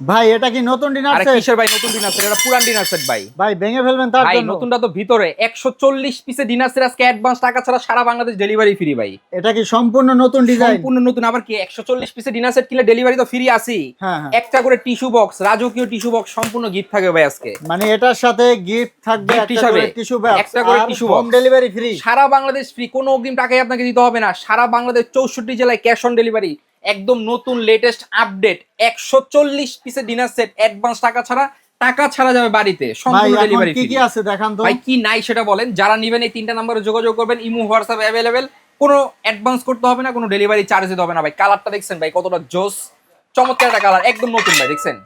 ভাই এটা কি নতুন ডিনার সেট কিসের ভাই নতুন ডিনার সেট এটা পুরান ডিনার সেট ভাই। ভাই ভেঙে ফেলবেন তার ভাই নতুনটা তো ভিতরে। একশো চল্লিশ পিসে ডিনার সেট আজকে অ্যাডভান্স টাকা ছাড়া সারা বাংলাদেশ ডেলিভারি ফ্রি ভাই। এটা কি সম্পূর্ণ নতুন ডিজাইন সম্পূর্ণ নতুন। আবার কি একশো চল্লিশ পিসে ডিনার সেট কিনলে ডেলিভারি তো ফ্রি আসি হ্যাঁ হ্যাঁ। একটা করে টিস্যু বক্স রাজকীয় টিস্যু বক্স সম্পূর্ণ গিফট থাকবে ভাই আজকে। মানে এটার সাথে গিফট থাকবে একটা করে টিস্যু বক্স একটা করে tissue box। Home delivery free সারা বাংলাদেশ ফ্রি কোনো অগ্রিম টাকাই আপনাকে দিতে হবে না। সারা বাংলাদেশ চৌষট্টি জেলায় ক্যাশ অন ডেলিভারি একদম নতুন লেটেস্ট আপডেট একশো চল্লিশ পিসের ডিনার সেট অ্যাডভান্স টাকা ছাড়া টাকা ছাড়া যাবে বাড়িতে সম্পূর্ণ ডেলিভারি কি কি আছে দেখান তো। ভাই কি নাই সেটা বলেন। যারা নেবেন এই তিনটা নম্বরে যোগাযোগ করবেন ইমো হোয়াটসঅ্যাপ অ্যাভেলেবেল কোনো অ্যাডভান্স করতে হবে না কোনো ডেলিভারি চার্জ দিতে হবে না ভাই। কালারটা দেখছেন ভাই কতটা জোস। চমৎকার একটা কালার একদম নতুন ভাই দেখছেন?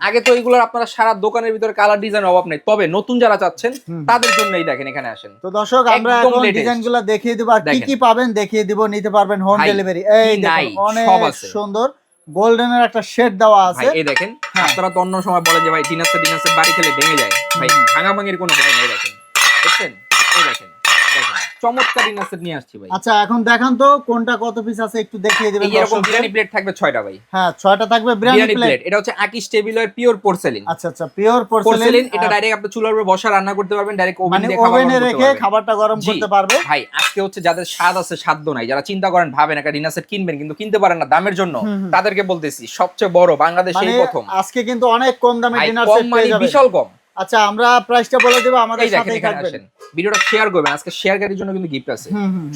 আগে তো এইগুলোর আপনারা সারা দোকানের ভিতরে কালার ডিজাইন অভাব নেই। তবে নতুন যারা চাচ্ছেন। তাদের জন্যই দেখেন এখানে আসেন। তো দর্শক আমরা এখন latest। ডিজাইনগুলো দেখিয়ে দিব আর কি কি পাবেন দেখিয়ে দিব নিতে পারবেন হোম ডেলিভারি এই দেখুন অনেক। সুন্দর গোল্ডেনের একটা শেড দেওয়া আছে। এই দেখেন হ্যাঁ। আপনারা তো অন্য সময় বলেন যে ভাই ডিনার সেট বাড়ি খেলে ভেঙে যায়। ভাই ভাঙা ভাঙির কোনো ভয় নেই দেখেন। দেখছেন? এই দেখেন। চমৎকার নিয়ে আসছি ভাই। আচ্ছা এখন দেখান তো কোনটা কত পিস আছে একটু দেখিয়ে দিবেন এরকম বিরিয়ানি প্লেট থাকবে ছয়টা ভাই। হ্যাঁ ছয়টা থাকবে বিরিয়ানি প্লেট এটা হচ্ছে আকিস টেবিলের পিওর পোর্সেলিন আচ্ছা আচ্ছা পিওর পোর্সেলিন এটা ডাইরেক্ট আপনি চুলার উপরে বসা রান্না করতে পারবেন ডাইরেক্ট ওভেন মানে দিয়ে খাবার ওভেনে রেখে খাবারটা গরম করতে পারবে? ভাই আজকে হচ্ছে যাদের স্বাদ আছে সাধ্য নাই যারা চিন্তা করেন ভাবেন একটা ডিনার সেট কিনবেন কিন্তু কিনতে পারেন না দামের জন্য। তাদেরকে বলতেছি সবচেয়ে বড় বাংলাদেশে মানে প্রথম। আজকে কিন্তু অনেক কম দামে ডিনার সেট মানে পেয়ে যাবেন। বিশাল কম। আচ্ছা আমরা প্রাইসটা বলে দেব আমাদের সাথেই থাকবেন। ভিডিওটা শেয়ার করবেন। আজকে শেয়ারকারীর জন্য কিন্তু গিফট আছে।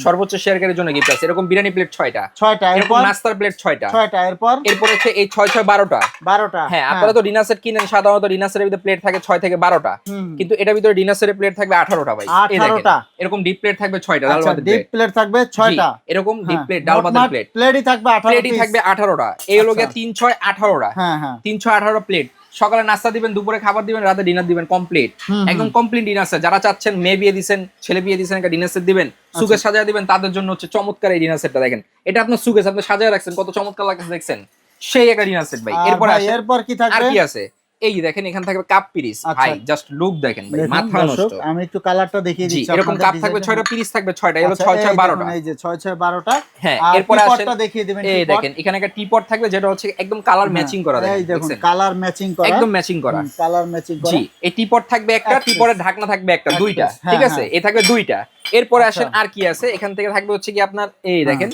সর্বোচ্চ শেয়ারকারীর জন্য গিফট আছে। এরকম বিরিয়ানি প্লেট ছয়টা। ছয়টা এরকম এরপর? নাস্তার প্লেট ছয়টা। ছয়টা এরপর? এরপর হচ্ছে এই ছয় ছয় বারোটা। বারোটা হ্যাঁ আপনারা তো ডিনার সেট কিনেন সাধারণত ডিনার সেটের ভিতরে প্লেট থাকে ছয় থেকে বারোটা। হুম। কিন্তু এটার ভিতরে ডিনার সেটের প্লেট থাকবে আঠারোটা ভাই। এই 18টা এরকম ডিপ প্লেট থাকবে ছয়টা ডাল ভাতের ডিপ প্লেট থাকবে ছয়টা। এরকম ডিপ প্লেট ডাল ভাতের প্লেট প্লেটই থাকবে আঠারো প্লেটই থাকবে আঠারোটা। এই হলো গিয়ে আচ্ছা। তিন ছয় আঠারোটা। হ্যাঁ হ্যাঁ। তিন ছয় আঠারো প্লেট সকালে নাস্তা দিবেন দুপুরে খাবার দিবেন রাতে ডিনার দিবেন কমপ্লিট। একদম কমপ্লিট ডিনার সেট যারা চাচ্ছেন মেয়ে বিয়ে দিচ্ছেন ছেলে বিয়ে দিচ্ছেন একটা ডিনার সেট দিবেন সুখের সুকে সাজায় দিবেন তাদের জন্য হচ্ছে চমৎকার এই ডিনার সেটটা দেখেন। এটা আপনার সুখে আপনি সাজায় রাখছেন কত চমৎকার লাগছে দেখছেন? সেই একটা ডিনার সেট ভাই। এরপর এরপর কি আর থাকবে কি আছে? এই দেখেন এখানে থাকবে কাপ পিরিস। আচ্ছা। ভাই জাস্ট লুক দেখেন ভাই মাথা নষ্ট। আমি একটু কালারটা দেখিয়ে দিচ্ছি এরকম কাপ থাকবে ডিজাইনটা। ছয়টা পিরিস থাকবে ছয়টা এগুলো আচ্ছা, ছয় এই ছয় দেখুন, বারোটা এই যে ছয় ছয় বারোটা। হ্যাঁ আর এরপরে আসেন দেখিয়ে দিবেন এই দেখেন এখানে একটা টিপট থাকবে যেটা হচ্ছে একদম কালার হ্যাঁ, ম্যাচিং করা এই দেখেন কালার ম্যাচিং করা। একদম ম্যাচিং করা। কালার ম্যাচিং করা। জি এই টিপট থাকবে একটা এক টিপটের ঢাকনা থাকবে একটা দুইটা হ্যাঁ, ঠিক আছে? হ্যাঁ। এ থাকবে দুইটা। এরপরে আচ্ছা। আসেন আর কি আছে এখান থেকে থাকবে হচ্ছে কি আপনার এই হ্যাঁ। দেখেন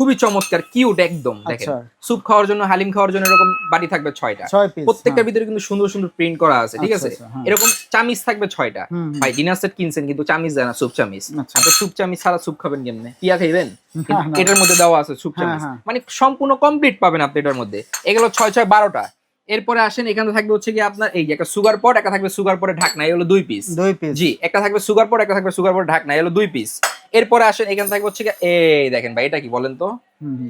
খুবই চমৎকার কিউট একদম দেখেন। আচ্ছা। স্যুপ খাওয়ার জন্য হালিম খাওয়ার জন্য এরকম বাটি থাকবে ছয়টা। ছয় প্রত্যেকটার ভিতরে কিন্তু সুন্দর সুন্দর প্রিন্ট করা আছে ঠিক আচ্ছা, আছে? আচ্ছা, হ্যাঁ। এরকম চামিচ থাকবে ছয়টা। ভাই ডিনার সেট কিনছেন কিন্তু চামিজ দেয় না স্যুপ চামিচ। আচ্ছা। আপনি স্যুপ চামিচ ছাড়া স্যুপ খাবেন কেমনে? পিয়া খাইবেন? এটার মধ্যে দেওয়া আছে স্যুপ চামিজ চামিচ। হ্যাঁ। মানে সম্পূর্ণ কমপ্লিট পাবেন আপনি এটার মধ্যে। এগুলো ছয় ছয় বারোটা। এরপরে আসেন এখানে থাকবে হচ্ছে কি আপনার এই যে একটা সুগার পট একটা থাকবে সুগার পটে ঢাকনা এই হলো দুই পিস দুই পিস জি একটা থাকবে সুগার পট একটা থাকবে সুগার পটে ঢাকনা এই হলো দুই পিস এরপরে আসেন এখানে থাকবে হচ্ছে এই দেখেন ভাই এটা কি বলেন তো?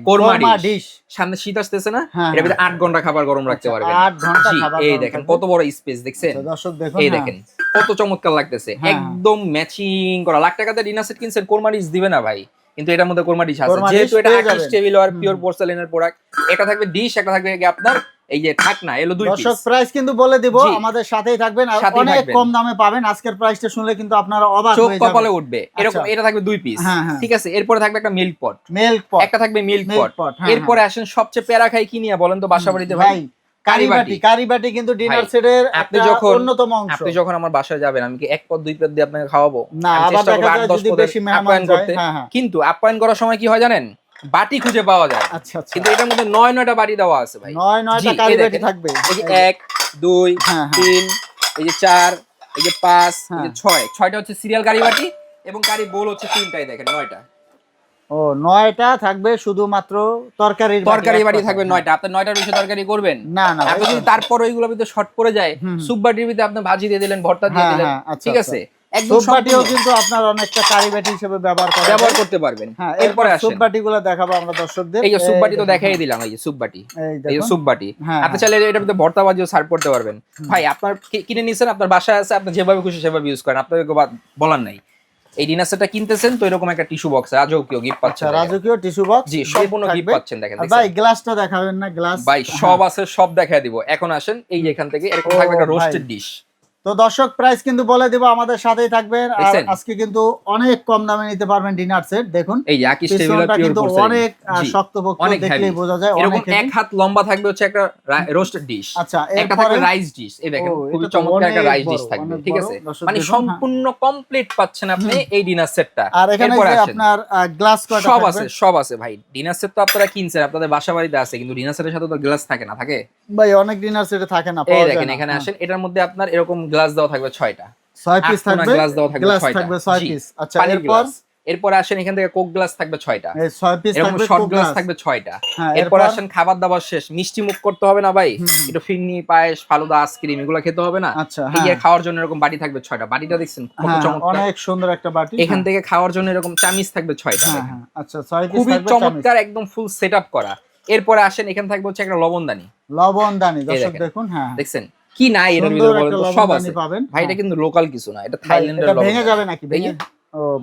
কোরমা ডিশ সামনে শীত আসতেছে না? হ্যাঁ, এর ভিতরে আট ঘণ্টা খাবার গরম রাখতে আচ্ছা, পারবেন। আট ঘণ্টা খাবার এই দেখেন কত বড় স্পেস দেখছেন? দর্শক দেখুন এই হ্যাঁ। দেখেন কত চমৎকার লাগতেছে। হ্যাঁ। একদম ম্যাচিং করা। লাখ টাকাতে ডিনার সেট কিনছেন কোরমা ডিশ দিবে না ভাই। কিন্তু এটার মধ্যে কোরমা ডিশ আছে। যেহেতু এটা পেয়ে আকিস যাবেন। টেবিল আর। পিওর পোর্সেলিনের প্রোডাক্ট এটা থাকবে ডিশ একটা থাকবে কি আপনার এই যে ঢাকনা এলো দুই দর্শক প্রাইস কিন্তু বলে দিব আমাদের সাথেই থাকবেন আর অনেক কম দামে পাবেন। আজকের প্রাইসটা শুনলে কিন্তু আপনারা অবাক চোখ হয়ে কপালে উঠবে। এরকম আচ্ছা। এটা থাকবে দুই পিস হ্যাঁ, হ্যাঁ। ঠিক আছে এরপরে থাকবে একটা মিল্ক পট মিল্ক পট একটা থাকবে মিল্ক পট হ্যাঁ, এরপরে আসেন সবচেয়ে প্যারা খাই কি নিয়ে বলেন তো বাসাবাড়িতে ভাই কারিবাটি কারিবাটি কিন্তু ডিনার সেটের আপনি যখন- অন্যতম অংশ। আপনি যখন আমার বাসায় যাবেন আমি কি এক পদ দুই পদ দিয়ে আপনাকে খাওয়াবো? না আবার দেখা যায় যদি বেশি মেহমান করতে। হ্যাঁ হ্যাঁ। কিন্তু আপ্যায়ন করার সময় কি হয় জানেন? বাটি খুঁজে পাওয়া যায়। আচ্ছা আচ্ছা। কিন্তু এটার মধ্যে নয় নয়টা বাটি দেওয়া আছে ভাই। নয় নয়টা কারিবাটি থাকবে। এই যে এক দুই হ্যাঁ। তিন এই যে চার এই যে পাঁচ এই যে। ছয়। ছয়টা হচ্ছে সিরিয়াল গাড়ি বাটি এবং গাড়ি বোল হচ্ছে তিনটাই দেখেন নয়টা। ও নয়টা থাকবে শুধুমাত্র তরকারি বাটি কথা। থাকবে নয়টা। আপনি নয়টার বেশি তরকারি করবেন? না না আপনি যদি তারপর ওইগুলো ভিতরে শর্ট পড়ে যায় বাটির ভিতরে আপনি ভাজি দিয়ে দিলেন ভর্তা দিয়ে হ্যাঁ, দিলেন হ্যাঁ, আচ্ছা, ঠিক আচ্ছা। আছে কিন্তু আপনার অনেকটা কারিবাটি হিসেবে ব্যবহার করা ব্যবহার করতে পারবেন। হ্যাঁ এরপরে এরপর সুপ আসেন। দেখাবো আমরা দর্শকদের। এই যে সুপ তো দেখাই দিলাম এই যে সুপ বাটি। এই এই যে দেখুন। সুপ বাটি। হ্যাঁ, আপনি। চাইলে ভিতরে ভর্তা বাজিও সার্ভ করতে পারবেন। ভাই আপনার কি- কিনে নিছেন? আপনার বাসায় আছে আপনি যেভাবে খুশি সেভাবে ইউজ করেন। আপনাদের বলার নাই। এই ডিনার সেটটা কিনতেছেন তো এরকম একটা টিস্যু বক্স রাজকীয় গিফট আচ্ছা পাচ্ছেন দেখেন। রাজকীয় টিস্যু বক্স জি সম্পূর্ণ গিফট পাচ্ছেন দেখেন ভাই গ্লাসটা দেখাবেন না গ্লাস ভাই সব আছে সব দেখায় দিব। এখন আসেন এই এখান থেকে এরকম থাকবে একটা। রোস্টেড ডিশ তো দর্শক প্রাইস কিন্তু বলে দিব আমাদের সাথেই থাকবেন। আর আজকে কিন্তু অনেক কম দামে নিতে পারবেন ডিনার সেট দেখুন। এই টেবিলের পিওর কিন্তু অনেক শক্তপোক্ত দেখলেই বোঝা যায় এরকম অনেক এক হাত লম্বা থাকবে হচ্ছে একটা রোস্টেড ডিশ আচ্ছা একটা থাকবে রাইস ডিশ এই দেখেন ও, খুবই চমৎকার একটা রাইস ডিশ থাকবে ঠিক আছে? মানে হ্যাঁ। সম্পূর্ণ কমপ্লিট পাচ্ছেন আপনি এই ডিনার সেটটা আর এখানে যে আপনার গ্লাস কয়টা সব আছে সব আছে ভাই। ডিনার সেট তো আপনারা কিনছেন আপনাদের বাসা বাড়িতে আছে কিন্তু ডিনার সেটের সাথে তো গ্লাস থাকে না থাকে? ভাই অনেক ডিনার সেটে থাকে না এই দেখেন এখানে হ্যাঁ। আসেন এটার মধ্যে আপনার এরকম গ্লাস দেওয়া থাকবে ছয়টা। ছয় পিস থাকবে গ্লাস দেওয়া থাকবে থাকবে ছয় পিস আচ্ছা এরপর? এরপরে আসেন এখান থেকে কোক গ্লাস থাকবে ছয়টা। এই ছয় পিস এরকম থাকবে শর্ট গ্লাস থাকবে ছয়টা। হ্যাঁ এরপর আসেন খাবার দাবার শেষ। মিষ্টি মুখ করতে হবে না ভাই। একটু ফিরনি পায়েস ফালুদা আইসক্রিম এগুলো খেতে হবে না। আচ্ছা এই হ্যাঁ। খাওয়ার জন্য এরকম বাটি থাকবে ছয়টা। বাটিটা দেখছেন কত হ্যাঁ, চমৎকার। অনেক সুন্দর একটা বাটি। এখান থেকে খাওয়ার জন্য এরকম চামিচ থাকবে ছয়টা। আচ্ছা খুবই। চমৎকার একদম ফুল সেট করা। এরপরে আসেন এখানে থাকবে হচ্ছে একটা লবণদানি। লবণ দানি দর্শক দেখেন। দেখুন হ্যাঁ। দেখছেন? কি নাই এটার ভিতরে বলেন সব আছে। ভাই এটা হ্যাঁ। কিন্তু লোকাল কিছু না এটা থাইল্যান্ডের ভেঙে যাবে নাকি? ভেঙে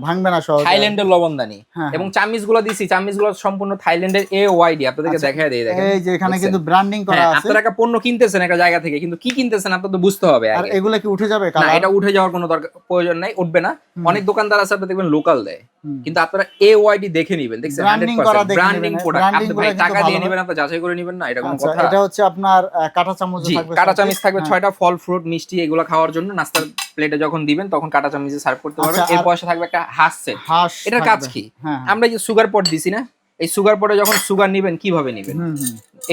ভাঙবে না সহজে। থাইল্যান্ডের লবণদানি। হ্যাঁ, এবং চামিচগুলো দিছি চামিচগুলো সম্পূর্ণ থাইল্যান্ডের এ ওয়াইডি আপনাদেরকে আচ্ছা, দেখায় দিয়ে দেখেন। এই যে এখানে কিন্তু ব্র্যান্ডিং করা হ্যাঁ, আছে। আপনারা একটা পণ্য কিনতেছেন একটা জায়গা থেকে কিন্তু কি কিনতেছেন আপনার তো বুঝতে হবে আর এগুলা কি উঠে যাবে না এটা উঠে যাওয়ার কোনো দরকার প্রয়োজন নাই উঠবে না। অনেক দোকানদার আছে আপনি দেখবেন লোকাল দেয়। কিন্তু আপনারা এ ওয়াইডি দেখে নেবেন দেখছেন Branding করা ব্র্যান্ডিং প্রোডাক্ট আপনি ভাই টাকা দিয়ে নেবেন আপনি যাচাই করে নেবেন না এটা কোনো আচ্ছা কথা। এটা হচ্ছে আপনার কাঁটা চামচ থাকবে কাটা চামচ থাকবে হ্যাঁ। ছয়টা ফল ফ্রুট মিষ্টি এগুলো খাওয়ার জন্য নাস্তার প্লেটে যখন দিবেন তখন কাটা চামচে সার্ভ করতে পারবেন। আচ্ছা, আর- এর পাশে থাকবে একটা হাঁস সেট হাঁস এটার কাজ কি? হ্যাঁ আমরা যে সুগার পট দিছি না এই সুগার পটে যখন সুগার নিবেন কীভাবে নিবেন।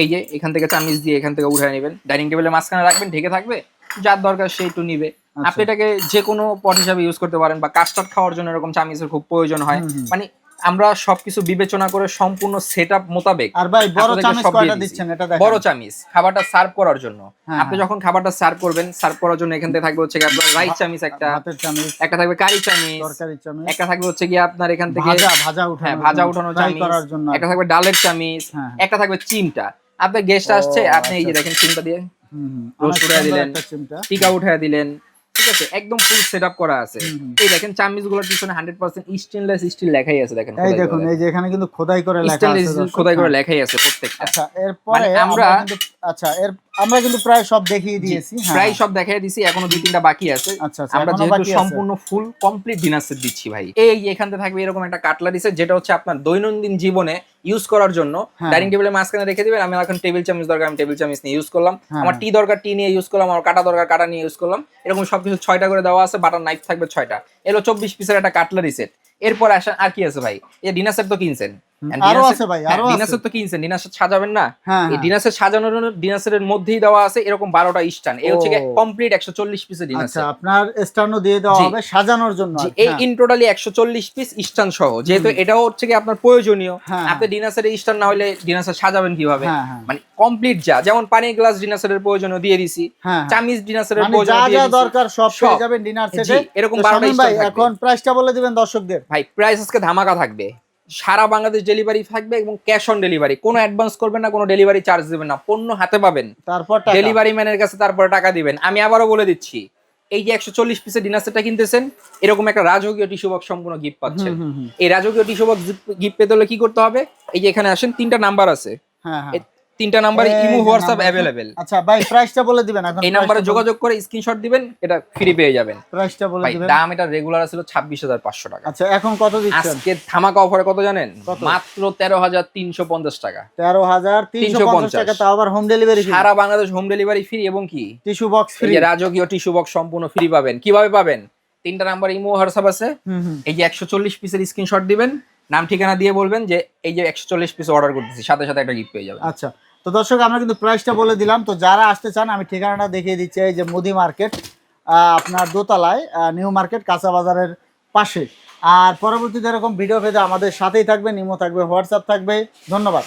এই যে এখান থেকে চামিচ দিয়ে এখান থেকে উঠে নেবেন। ডাইনিং টেবিলের মাঝখানে রাখবেন ঢেকে থাকবে। যার দরকার সে একটু নিবে। আচ্ছা। আপনি এটাকে যে কোনো পট হিসাবে ইউজ করতে পারেন বা কাস্টার্ড খাওয়ার জন্য এরকম চামিচের খুব প্রয়োজন হয়। মানে আমরা সবকিছু বিবেচনা করে সম্পূর্ণ সেট আপ মোতাবেক আর ভাই বড় চামচ কয়টা দিচ্ছেন এটা দেখেন বড় চামিচ খাবারটা সার্ভ করার জন্য হ্যাঁ, আপনি হ্যাঁ। যখন খাবারটা সার্ভ করবেন সার্ভ করার জন্য এখান থেকে থাকবে হচ্ছে গিয়ে আপনার রাইস চামিচ একটা ভাতের চামচ একটা থাকবে কারি চামিচ তরকারি চামচ একটা থাকবে হচ্ছে কি আপনার এখান থেকে ভাজা ভাজা উঠানো হ্যাঁ ভাজা উঠানো চামিচ করার জন্য একটা থাকবে ডালের চামিচ। একটা থাকবে চিমটা আপনার গেস্ট আসছে আপনি এই যে আচ্ছা। দেখেন চিমটা দিয়ে হুম। রোস্ট অনেক দিলেন। একটা চিমটা। টিকা উঠায় দিলেন ঠিক আছে? একদম ফুল সেট আপ করা আছে। এই দেখেন চামিজগুলোর পিছনে হান্ড্রেড পার্সেন্ট স্টেনলেস স্টিল লেখাই আছে দেখেন এই দেখুন এই যে এখানে কিন্তু খোদাই করে লেখা আছে খোদাই করে হ্যাঁ। লেখাই আছে প্রত্যেকটা। আচ্ছা এরপরে মানে আমরা আচ্ছা এর আমরা কিন্তু প্রায় সব দেখিয়ে দিয়েছি হ্যাঁ। প্রায় সব দেখাই দিছি এখনও দুই তিনটা বাকি আছে। আচ্ছা আচ্ছা আমরা যেহেতু সম্পূর্ণ ফুল কমপ্লিট ডিনার সেট দিচ্ছি ভাই। এই এখান থেকে থাকবে এরকম একটা কাটলারি সেট যেটা হচ্ছে আপনার দৈনন্দিন জীবনে ইউজ করার জন্য। হ্যাঁ। ডাইনিং টেবিলের মাঝখানে রেখে দিবেন আমি এখন টেবিল চামচ দরকার আমি টেবিল চামচ নিয়ে ইউজ করলাম। হ্যাঁ। আমার টি দরকার টি নিয়ে ইউজ করলাম আমার কাটা দরকার কাটা নিয়ে ইউজ করলাম। এরকম সবকিছু ছয়টা করে দেওয়া আছে বাটার নাইফ থাকবে ছয়টা। এলো চব্বিশ পিসের একটা কাটলারি সেট এরপর আসেন আর কি আছে ভাই? এই ডিনার সেট তো কিনছেন। আরও আছে ভাই আরও আছে। তো কিনছেন ডিনার সাজাবেন না? হ্যাঁ এই হ্যাঁ। সাজানোর জন্য ডিনার মধ্যেই দেওয়া আছে এরকম এই হচ্ছে কমপ্লিট পিসের আচ্ছা আপনার দিয়ে দেওয়া হবে সাজানোর জন্য এই হ্যাঁ। ইন টোটালি পিস সহ। যেহেতু এটাও হচ্ছে কি আপনার প্রয়োজনীয়। হ্যাঁ, আপনি ডিনার সেটের না হলে ডিনার সাজাবেন কীভাবে? হ্যাঁ হ্যাঁ। মানে কমপ্লিট যা যেমন পানির গ্লাস ডিনার সেটের প্রয়োজনীয় দিয়ে দিছি। হ্যাঁ হ্যাঁ। ডিনার সেটের মানে দিয়ে দিছি। দরকার সব। পেয়ে যাবেন ডিনার সেটে এরকম 12টা শামীম ভাই স্টার থাকবে। এখন প্রাইসটা বলে দিবেন দর্শকদের। ভাই প্রাইস আজকে ধামাকা থাকবে। সারা বাংলাদেশ ডেলিভারি থাকবে এবং ক্যাশ অন ডেলিভারি কোনো অ্যাডভান্স করবেন না কোনো ডেলিভারি চার্জ দেবেন না। পণ্য হাতে পাবেন। তারপর। ডেলিভারি ম্যানের কাছে তারপর টাকা দিবেন। আমি আবারও বলে দিচ্ছি এই যে একশো চল্লিশ পিসের ডিনার সেটটা কিনতেছেন এরকম একটা রাজকীয় টিস্যু বক্স সম্পূর্ণ গিফট পাচ্ছেন। এই রাজকীয় টিস্যু বক্স গিফট পেতে হলে কি করতে হবে? এই যে এখানে আসেন তিনটা নাম্বার আছে। হ্যাঁ হ্যাঁ। তিনটা নাম্বারে এই ইমো হোয়াটসঅ্যাপ অ্যাভেলেবেল আচ্ছা ভাই প্রাইসটা বলে দিবেন এখন এই নাম্বারে যোগাযোগ করে স্ক্রিনশট দিবেন এটা ফ্রি পেয়ে যাবেন। প্রাইসটা বলে ভাই দিবেন। দাম এটা রেগুলার ছিল ছাব্বিশ হাজার পাঁচশো টাকা। আচ্ছা এখন কত দিচ্ছেন? আজকে ধামাকা অফারে কত জানেন? মাত্র তেরো হাজার তিনশো পঞ্চাশ টাকা। তেরো হাজার তিনশো পঞ্চাশ 350 টাকা তাও আবার হোম ডেলিভারি ফ্রি সারা বাংলাদেশ হোম ডেলিভারি ফ্রি এবং কি? টিস্যু বক্স ফ্রি যে রাজকীয় টিস্যু বক্স সম্পূর্ণ ফ্রি পাবেন। কীভাবে পাবেন? তিনটা নাম্বার ইমো হোয়াটসঅ্যাপ আছে। এই যে একশো চল্লিশ পিসের স্ক্রিনশট দিবেন। নাম ঠিকানা দিয়ে বলবেন যে এই যে একশো চল্লিশ পিস অর্ডার করতেছি সাথে সাথে একটা গিফট পেয়ে যাবেন। আচ্ছা তো দর্শক, আমরা কিন্তু প্রাইসটা বলে দিলাম। তো যারা আসতে চান, আমি ঠিকানাটা দেখিয়ে দিচ্ছি, এই যে মুদি মার্কেট আপনার দোতলায় নিউ মার্কেট কাঁচা বাজারের পাশে। আর পরবর্তীতে এরকম ভিডিও পেতে আমাদের সাথেই থাকবে নিমো থাকবে, হোয়াটসঅ্যাপ থাকবে। ধন্যবাদ।